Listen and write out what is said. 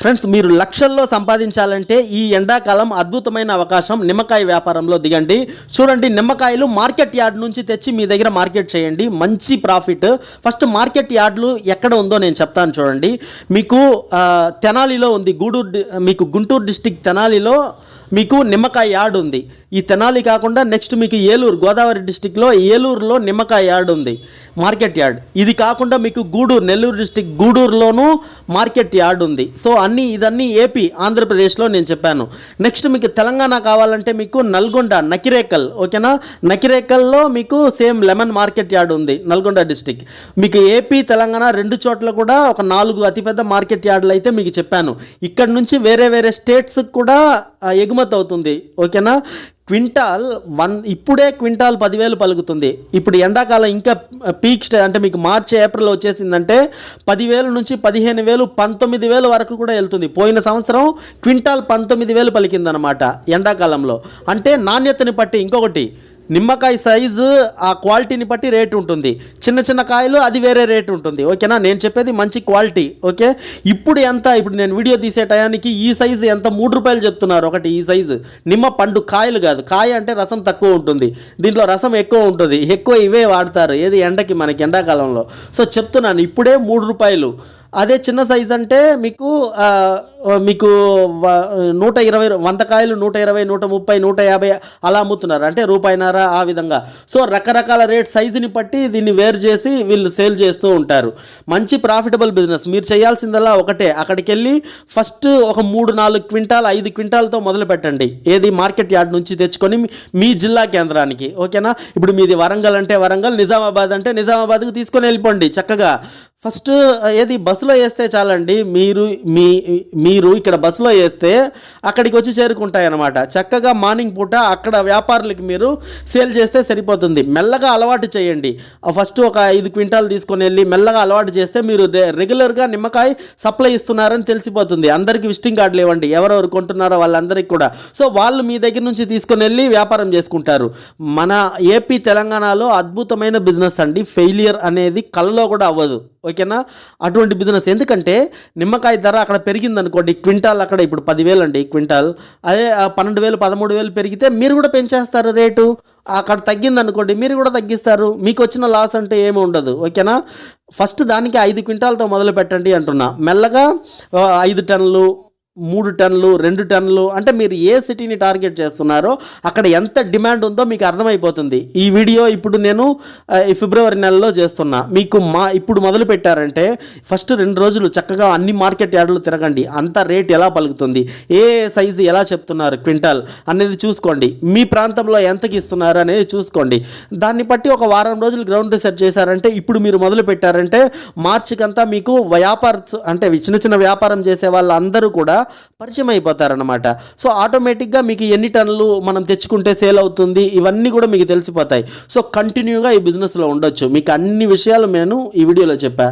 Friends మీరు లక్షల్లో సంపాదించాలంటే ఈ ఎండాకాలం అద్భుతమైన అవకాశం. నిమ్మకాయ వ్యాపారంలో దిగండి. చూడండి నిమ్మకాయలు మార్కెట్ యార్డ్ నుంచి తెచ్చి మీ దగ్గర మార్కెట్ చేయండి. మంచి ప్రాఫిట్. ఫస్ట్ మార్కెట్ యార్డ్లు ఎక్కడ ఉందో నేను చెప్తాను చూడండి. మీకు తెనాలిలో ఉంది. గూడూరు మీకు గుంటూరు డిస్టిక్ తెనాలిలో మీకు నిమ్మకాయ యార్డ్ ఉంది. ఈ తెనాలి కాకుండా నెక్స్ట్ మీకు ఏలూరు గోదావరి డిస్టిక్లో ఏలూరులో నిమ్మకాయ యార్డ్ ఉంది మార్కెట్ యార్డ్ ఇది కాకుండా మీకు గూడూరు నెల్లూరు డిస్టిక్ గూడూరులోనూ మార్కెట్ యార్డ్ ఉంది. సో అన్నీ ఇదన్నీ ఏపీ ఆంధ్రప్రదేశ్లో నేను చెప్పాను. నెక్స్ట్ మీకు తెలంగాణ కావాలంటే మీకు నల్గొండ నకిరేకల్ ఓకేనా? నకిరేకల్లో మీకు సేమ్ లెమన్ మార్కెట్ యార్డ్ ఉంది నల్గొండ డిస్టిక్ మీకు ఏపీ తెలంగాణ రెండు చోట్ల కూడా ఒక నాలుగు అతిపెద్ద మార్కెట్ యార్డులు అయితే మీకు చెప్పాను. ఇక్కడ నుంచి వేరే వేరే స్టేట్స్కి కూడా ఎగుమతి అవుతుంది ఓకేనా? క్వింటాల్ వన్ ఇప్పుడే క్వింటాల్ పదివేలు పలుకుతుంది. ఇప్పుడు ఎండాకాలం ఇంకా పీక్ స్టే అంటే మీకు మార్చి ఏప్రిల్ వచ్చేసిందంటే పదివేలు నుంచి పదిహేను వేలు పంతొమ్మిది వేలు వరకు కూడా వెళ్తుంది. పోయిన సంవత్సరం క్వింటాల్ పంతొమ్మిది వేలు పలికిందనమాట ఎండాకాలంలో. అంటే నాణ్యతని బట్టి ఇంకొకటి నిమ్మకాయ సైజు ఆ క్వాలిటీని బట్టి రేట్ ఉంటుంది. చిన్న చిన్న కాయలు అది వేరే రేట్ ఉంటుంది. ఓకేనా నేను చెప్పేది మంచి క్వాలిటీ ఓకే ఇప్పుడు ఎంత? ఇప్పుడు నేను వీడియో తీసే టయానికి ఈ సైజు ఎంత? మూడు రూపాయలు చెప్తున్నారు. ఒకటి ఈ సైజు నిమ్మ పండు కాయలు కాదు. కాయ అంటే రసం తక్కువ ఉంటుంది. దీంట్లో రసం ఎక్కువ ఉంటుంది. ఎక్కువ ఇవే వాడతారు. ఏది ఎండకి? మనకి ఎండాకాలంలో. సో చెప్తున్నాను. ఇప్పుడే మూడు రూపాయలు. అదే చిన్న సైజ్ అంటే మీకు మీకు వ- నూట ఇరవై వంద కాయలు నూట ఇరవై నూట ముప్పై నూట యాభై అలా అమ్ముతున్నారు. అంటే రూపాయిన్నర ఆ విధంగా. సో రకరకాల రేట్ సైజుని బట్టి దీన్ని వేరు చేసి వీళ్ళు సేల్ చేస్తూ ఉంటారు. మంచి ప్రాఫిటబుల్ బిజినెస్. మీరు చేయాల్సిందల్లా ఒకటే. అక్కడికి వెళ్ళి ఫస్ట్ ఒక మూడు నాలుగు క్వింటాల్ ఐదు క్వింటాల్తో మొదలు పెట్టండి. ఏది మార్కెట్ యార్డ్ నుంచి తెచ్చుకొని మీ- మీ జిల్లా కేంద్రానికి. ఓకేనా? ఇప్పుడు మీది వరంగల్ అంటే వరంగల్ నిజామాబాద్ అంటే నిజామాబాద్కి తీసుకొని వెళ్ళిపోండి చక్కగా. ఫస్ట్ ఏది బస్సులో వేస్తే చాలండి మీరు మీ మీరు ఇక్కడ బస్సులో వేస్తే అక్కడికి వచ్చి చేరుకుంటాయి అన్నమాట చక్కగా మార్నింగ్ పూట అక్కడ వ్యాపారులకి మీరు సేల్ చేస్తే సరిపోతుంది. మెల్లగా అలవాటు చేయండి. ఫస్ట్ ఒక ఐదు క్వింటాలు తీసుకొని వెళ్ళి మెల్లగా అలవాటు చేస్తే మీరు రె- రెగ్యులర్గా నిమ్మకాయ సప్లై ఇస్తున్నారని తెలిసిపోతుంది. అందరికీ విజిటింగ్ కార్డులు ఇవ్వండి ఎవరెవరు కొంటున్నారో వాళ్ళందరికీ కూడా. సో వాళ్ళు మీ దగ్గర నుంచి తీసుకొని వెళ్ళి వ్యాపారం చేసుకుంటారు. మన ఏపీ తెలంగాణలో అద్భుతమైన బిజినెస్ అండి. ఫెయిలియర్ అనేది కళ్ళలో కూడా అవ్వదు. ఓకేనా అటువంటి బిజినెస్ ఎందుకంటే నిమ్మకాయ ధర అక్కడ పెరిగింది అనుకోండి క్వింటాల్ అక్కడ ఇప్పుడు పదివేలు అండి క్వింటాల్. అదే పన్నెండు వేలు పదమూడు వేలు పెరిగితే మీరు కూడా పెంచేస్తారు రేటు. అక్కడ తగ్గింది అనుకోండి మీరు కూడా తగ్గిస్తారు. మీకు వచ్చిన లాస్ అంటే ఏమి ఉండదు ఓకేనా? ఫస్ట్ దానికి ఐదు క్వింటాలతో మొదలు పెట్టండి అంటున్నా. మెల్లగా ఐదు టన్నులు మూడు టన్నులు రెండు టన్నులు అంటే మీరు ఏ సిటీని టార్గెట్ చేస్తున్నారో అక్కడ ఎంత డిమాండ్ ఉందో మీకు అర్థమైపోతుంది. ఈ వీడియో ఇప్పుడు నేను ఈ ఫిబ్రవరి నెలలో చేస్తున్నా. మీకు మా ఇప్పుడు మొదలు పెట్టారంటే ఫస్ట్ రెండు రోజులు చక్కగా అన్ని మార్కెట్ యార్డులు తిరగండి. అంత రేట్ ఎలా పలుకుతుంది? ఏ సైజు ఎలా చెప్తున్నారు క్వింటాల్ అనేది చూసుకోండి. మీ ప్రాంతంలో ఎంతకి ఇస్తున్నారు అనేది చూసుకోండి. దాన్ని బట్టి ఒక వారం రోజులు గ్రౌండ్ రీసెర్చ్ చేశారంటే ఇప్పుడు మీరు మొదలు పెట్టారంటే మార్చికంతా మీకు వ్యాపార అంటే చిన్న చిన్న వ్యాపారం చేసే వాళ్ళందరూ కూడా పరిచయం అయిపోతారనమాట సో ఆటోమేటిక్గా మీకు ఎన్ని టన్నులు మనం తెచ్చుకుంటే సేల్ అవుతుంది ఇవన్నీ కూడా మీకు తెలిసిపోతాయి. సో కంటిన్యూగా ఈ బిజినెస్లో ఉండొచ్చు. మీకు అన్ని విషయాలు నేను ఈ వీడియోలో చెప్పా.